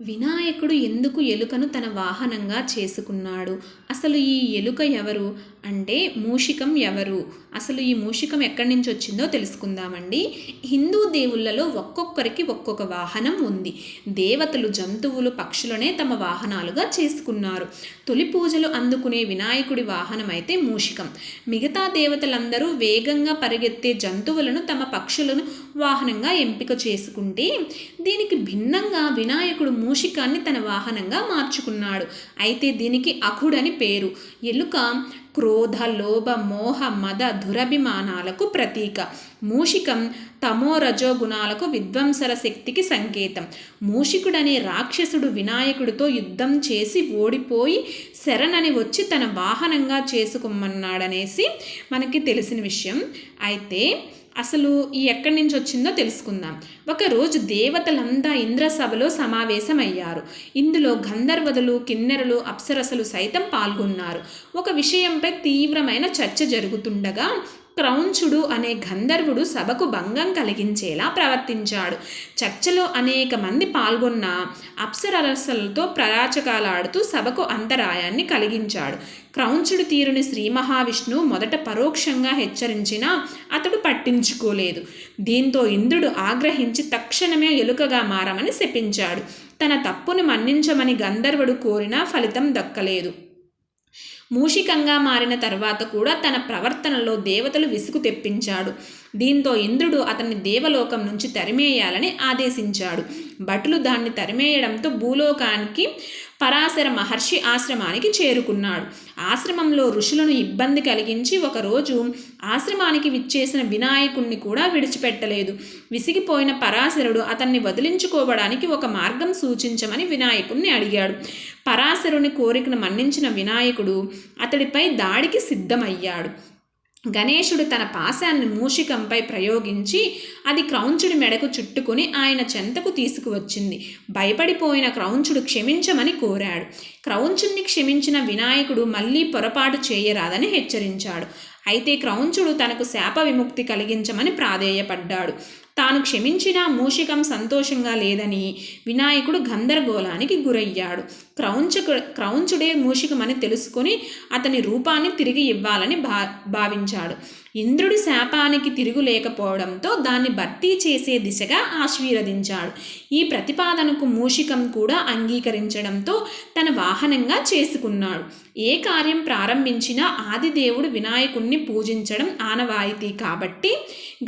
వినాయకుడు ఎందుకు ఎలుకను తన వాహనంగా చేసుకున్నాడు? అసలు ఈ ఎలుక ఎవరు? అంటే మూషికం ఎవరు? అసలు ఈ మూషికం ఎక్కడి నుంచి వచ్చిందో తెలుసుకుందామండి. హిందూ దేవుళ్ళలో ఒక్కొక్కరికి ఒక్కొక్క వాహనం ఉంది. దేవతలు జంతువులు పక్షులనే తమ వాహనాలుగా చేసుకున్నారు. తొలి పూజలు అందుకునే వినాయకుడి వాహనం అయితే మూషికం. మిగతా దేవతలందరూ వేగంగా పరిగెత్తే జంతువులను తమ పక్షులను వాహనంగా ఎంపిక చేసుకుంటే దీనికి భిన్నంగా వినాయకుడు మూషికాన్ని తన వాహనంగా మార్చుకున్నాడు. అయితే దీనికి అఖుడని పేరు. ఎలుక క్రోధ లోభ మోహ మద దురభిమానాలకు ప్రతీక. మూషికం తమో రజో గుణాలకు విధ్వంసర శక్తికి సంకేతం. మూషికుడనే రాక్షసుడు వినాయకుడితో యుద్ధం చేసి ఓడిపోయి శరణని వచ్చి తన వాహనంగా చేసుకోమన్నాడనేసి మనకి తెలిసిన విషయం. అయితే అసలు ఈ ఎక్కడి నుంచి వచ్చిందో తెలుసుకుందాం. ఒకరోజు దేవతలంతా ఇంద్రసభలో సమావేశమయ్యారు. ఇందులో గంధర్వదులు కిన్నెరలు అప్సరసలు సైతం పాల్గొన్నారు. ఒక విషయంపై తీవ్రమైన చర్చ జరుగుతుండగా క్రౌంచుడు అనే గంధర్వుడు సభకు భంగం కలిగించేలా ప్రవర్తించాడు. చర్చలో అనేక మంది పాల్గొన్న అప్సరసలతో ప్రరాచకాలాడుతూ సభకు అంతరాయాన్ని కలిగించాడు. క్రౌంచుడు తీరుని శ్రీ మహావిష్ణువు మొదట పరోక్షంగా హెచ్చరించినా అతడు పట్టించుకోలేదు. దీంతో ఇంద్రుడు ఆగ్రహించి తక్షణమే ఎలుకగా మారమని శపించాడు. తన తప్పును మన్నించమని గంధర్వుడు కోరినా ఫలితం దక్కలేదు. మూషికంగా మారిన తర్వాత కూడా తన ప్రవర్తనలో దేవతలు విసుగు తెప్పించాడు. దీంతో ఇంద్రుడు అతన్ని దేవలోకం నుంచి తరిమేయాలని ఆదేశించాడు. భటులు దాన్ని తరిమేయడంతో భూలోకానికి పరాశర మహర్షి ఆశ్రమానికి చేరుకున్నాడు. ఆశ్రమంలో ఋషులను ఇబ్బంది కలిగించి ఒకరోజు ఆశ్రమానికి విచ్చేసిన వినాయకుణ్ణి కూడా విడిచిపెట్టలేదు. విసిగిపోయిన పరాశరుడు అతన్ని వదిలించుకోవడానికి ఒక మార్గం సూచించమని వినాయకుణ్ణి అడిగాడు. పరాశరుని కోరికను మన్నించిన వినాయకుడు అతడిపై దాడికి సిద్ధమయ్యాడు. గణేశుడు తన పాశాన్ని మూషికంపై ప్రయోగించి అది క్రౌంచుడి మెడకు చుట్టుకుని ఆయన చెంతకు తీసుకువచ్చింది. భయపడిపోయిన క్రౌంచుడు క్షమించమని కోరాడు. క్రౌంచుణ్ణి క్షమించిన వినాయకుడు మళ్ళీ పొరపాటు చేయరాదని హెచ్చరించాడు. అయితే క్రౌంచుడు తనకు శాప విముక్తి కలిగించమని ప్రాధేయపడ్డాడు. తాను క్షమించిన మూషికం సంతోషంగా లేదని వినాయకుడు గందరగోళానికి గురయ్యాడు. క్రౌంచ క్రౌంచుడే మూషికమని తెలుసుకొని అతని రూపాన్ని తిరిగి ఇవ్వాలని భా భావించాడు. ఇంద్రుడి శాపానికి తిరుగు లేకపోవడంతో దాన్ని భర్తీ చేసే దిశగా ఆశీర్వదించాడు. ఈ ప్రతిపాదనకు మూషికం కూడా అంగీకరించడంతో తన వాహనంగా చేసుకున్నాడు. ఏ కార్యం ప్రారంభించినా ఆదిదేవుడు వినాయకుణ్ణి పూజించడం ఆనవాయితీ కాబట్టి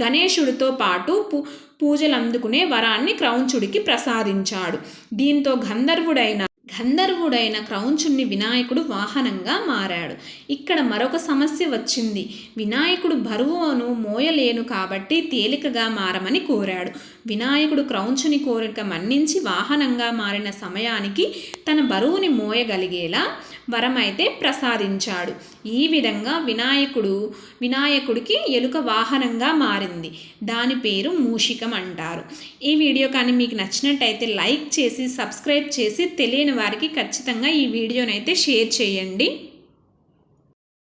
గణేశుడితో పాటు పూ పూజలందుకునే వరాన్ని క్రౌంచుడికి ప్రసాదించాడు. దీంతో గంధర్వుడైన గంధర్వుడైన క్రౌంచుణ్ణి వినాయకుడు వాహనంగా మారాడు. ఇక్కడ మరొక సమస్య వచ్చింది. వినాయకుడు బరువును మోయలేను కాబట్టి తేలికగా మారమని కోరాడు. వినాయకుడు క్రౌంచుని కోరిక మన్నించి వాహనంగా మారిన సమయానికి తన బరువుని మోయగలిగేలా వరమైతే ప్రసాదించాడు. ఈ విధంగా వినాయకుడు వినాయకుడికి ఎలుక వాహనంగా మారింది. దాని పేరు మూషికం అంటారు. ఈ వీడియో కానీ మీకు నచ్చినట్టయితే లైక్ చేసి సబ్స్క్రైబ్ చేసి తెలియని వారికి ఖచ్చితంగా ఈ వీడియోనైతే షేర్ చేయండి.